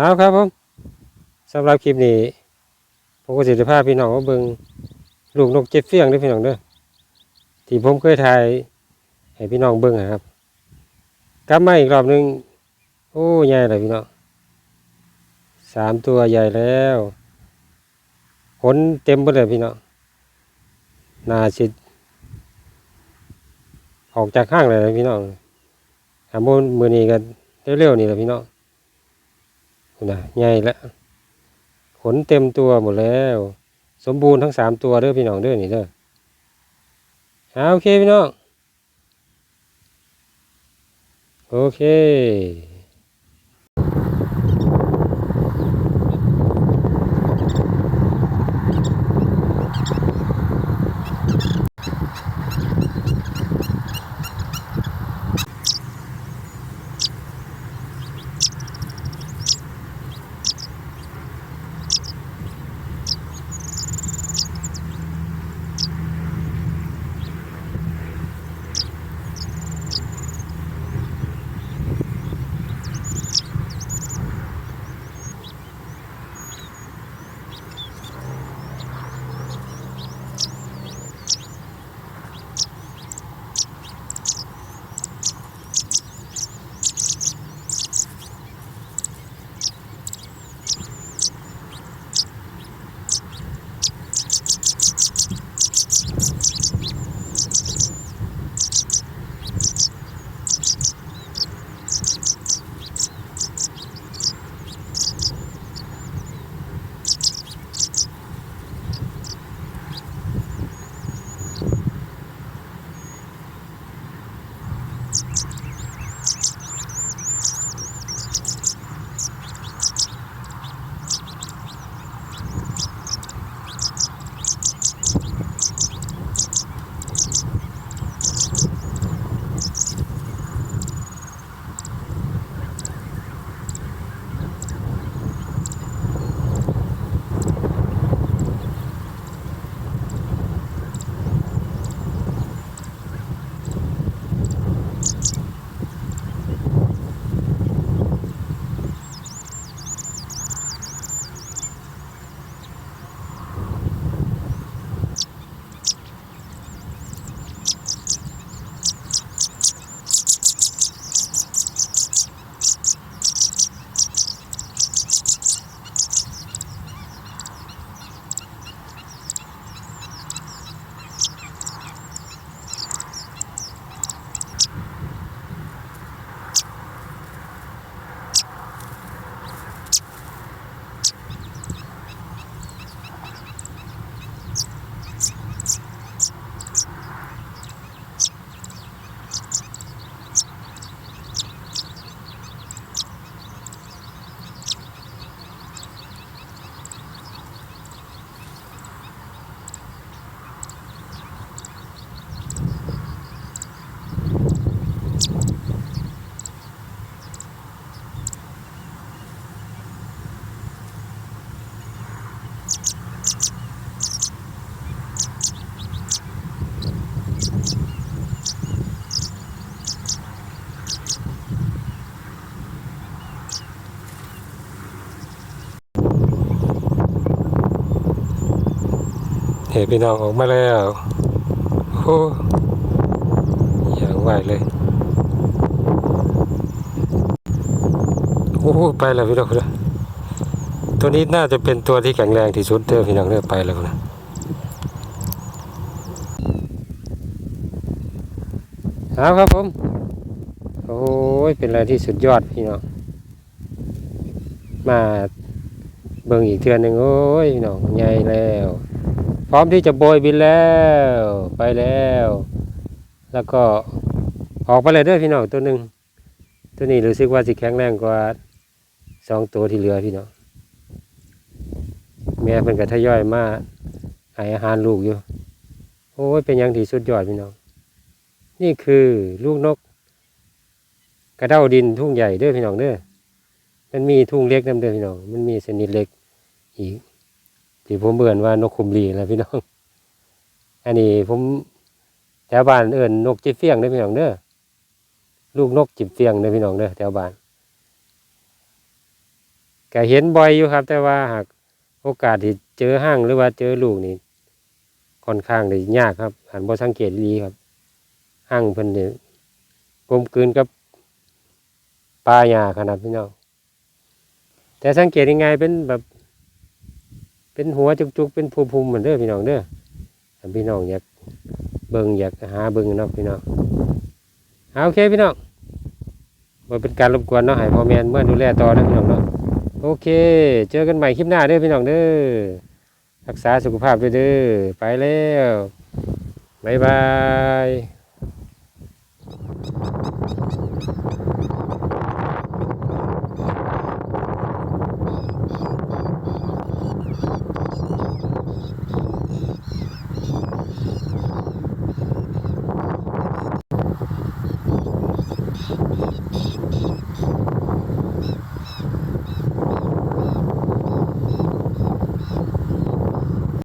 เอาครับผมสำหรับคลิปนี้ผมก็สิจะพาพี่น้องมาเบิ่งลูกนกเจ็ดเฟี้ยงด้อพี่น้องเด้อที่ผมเคยถ่ายให้พี่น้องเบิ่งอะครับกลับมาอีกรอบหนึง โอ้ใหญ่เลยพี่น้องสามตัวใหญ่แล้วขนเต็มหมดเลยพี่น้องนาชิดออกจากข้างเลยนะพี่น้องหาโมนมือนี้กันเร็วๆนี่แหละพี่น้อง นะใหญ่แล้วขนเต็มตัวหมดแล้ว สมบูรณ์ทั้งสามตัวเด้อพี่น้องเด้อนี่เด้อเอาโอเคพี่น้อง โอเค เห็นพี่น้องออกมาแล้วโอ้อย่างไหวเลย โอ้ไปแล้วพี่น้องนะ ตัวนี้น่าจะเป็นตัวที่แข็งแรงที่สุดเด้อพี่น้องเด้อไปแล้วนะเอาครับผม โอ้ย เป็นอะไรที่สุดยอดพี่น้องมาเบิ่งอีกเทือนหนึ่งโอ้ยพี่น้องใหญ่แล้ว พร้อมที่จะโบยบินแล้วไปแล้ว แล้วก็ออกไปเลยด้วยพี่น้องตัวหนึ่งตัวนี้รู้สึกว่าสิแข็งแรงกว่าสองตัวที่เหลือพี่น้อง แม่เป็นกระทยอยมาให้อาหารลูกอยู่ โอ้ยเป็นย่างที่สุดยอดพี่น้อง นี่คือลูกนก กระเด้าดินทุ่งใหญ่เด้อพี่น้องเด้อมันมีทุ่งเล็กน้ำเด้อพี่น้อง มันมีชนิดเล็กอีกที่ผมเบื่อว่านกคุมลีนะพี่น้อง อันนี้ผมแถวบ้านเอิญนกจิบเฟียงเด้อพี่น้องเด้อลูกนกจิบเฟียงเด้อพี่น้องเด้อแถวบ้านก็เห็นบ่อยอยู่ครับ แต่ว่าหาก โอกาสที่เจอห้างหรือว่าเจอลูกนี่ค่อนข้างได้ยากครับหันบ่สังเกตดีครับห้างเพิ่นเนี่กลมกลืนกับป่าหญ้าขนาดพี่น้องแต่สังเกตยังไงเป็นแบบเป็นหัวจุกๆเป็นภูมิๆเหมือนเด้อพี่น้องเด้อพี่น้องอยากเบิ่งอยากหาเบิ่งเนาะพี่น้องเอาโอเคพี่น้องบ่เป็นการรบกวนเนาะให้พ่อแม่เมื่อดูแลต่อนะพี่น้องเนาะ โอเค เจอกันใหม่คลิปหน้าเด้อพี่น้องเด้อรักษาสุขภาพด้วยเด้อไปแล้วบ๊ายบาย